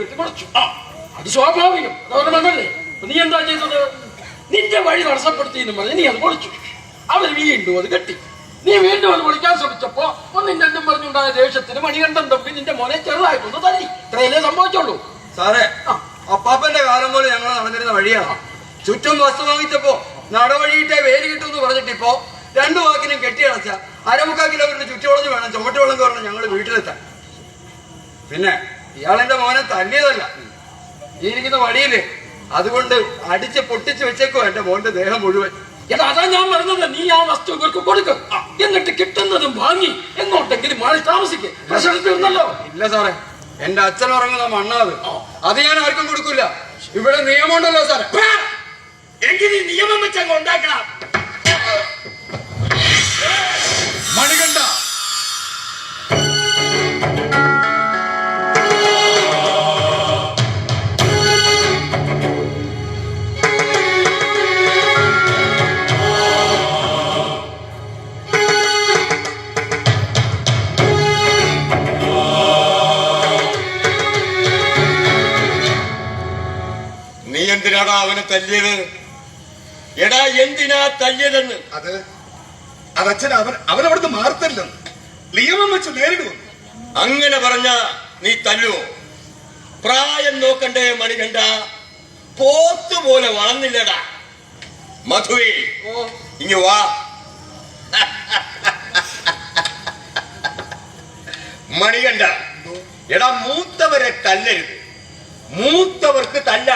വെട്ടി മുളച്ചു ആ അത് സ്വാഭാവികം. അതവരുടെ മണ്ണല്ലേ നീ എന്താ ചെയ്തത്? നിന്റെ വഴി തടസ്സപ്പെടുത്തിയെന്ന് പറഞ്ഞ് നീ അത് പൊളിച്ചു. അവർ വീണ്ടും അത് കെട്ടി. നീ വീണ്ടും അത് പൊളിക്കാൻ ശ്രമിച്ചപ്പോ ഒന്നും രണ്ടും പറഞ്ഞുണ്ടായ ദേഷ്യത്തിന് മണികണ്ഠം തമ്പി നിന്റെ മോനെ ചെറുതായിട്ടൊന്ന് തല്ലി. ഇത്രയല്ലേ സംഭവിച്ചുള്ളൂ. സാറേ. അപ്പാപ്പന്റെ കാലം പോലെ ഞങ്ങൾ നടന്നിരുന്ന വഴിയാണ് ചുറ്റും വസ്തു വാങ്ങിച്ചപ്പോ നടവഴിയിട്ടേ വേര് കിട്ടുമെന്ന് പറഞ്ഞിട്ടിപ്പോ രണ്ടു വാക്കിനും കെട്ടിയടച്ച അരമുക്കാൽ കിലോമീറ്റർ ചുറ്റുവളഞ്ഞ് വേണം ചുമട്ടുവളം കയറണം ഞങ്ങൾ വീട്ടിലെത്താൻ. പിന്നെ ഇയാളെന്റെ മോനെ തല്ലിയതല്ല ഈ ഇരിക്കുന്ന വടിയില്ലേ അതുകൊണ്ട് അടിച്ച് പൊട്ടിച്ച് വെച്ചേക്കോ എന്റെ മോന്റെ ദേഹം മുഴുവൻ. അതാ ഞാൻ പറഞ്ഞത്. നീ ആ വസ്തു ഇവർക്ക് കൊടുക്കും. എന്നിട്ട് കിട്ടുന്നതും വാങ്ങി. എങ്ങോട്ടെങ്കിലും മാറി താമസിക്കും. ഇല്ല സാറേ. എന്റെ അച്ഛൻ ഉറങ്ങുന്ന മണ്ണാത്. അത് ഞാൻ ആർക്കും കൊടുക്കില്ല. ഇവിടെ നിയമമുണ്ടല്ലോ സാറേ! എങ്കിൽ നിയമം വെച്ചങ്ങ് എന്തിനാടാ അവനെ തല്ലിയത്? എടാ എന്തിനാ തല്ലിയതെന്ന്? അത് അതച്ഛൻ അവൻ അവനവിടുന്ന് മാറത്തല്ലോ നിയമം വെച്ച് നേരിടും അങ്ങനെ പറഞ്ഞ നീ തല്ലുവോ? പ്രായം നോക്കണ്ടേ മണികണ്ട പോത്ത് പോലെ വളർന്നില്ലടാ. മധുവേ ഇങ്ങു വാ. മണികണ്ട എടാ മൂത്തവരെ തല്ലരുത്. മൂത്തവർക്ക് തല്ല.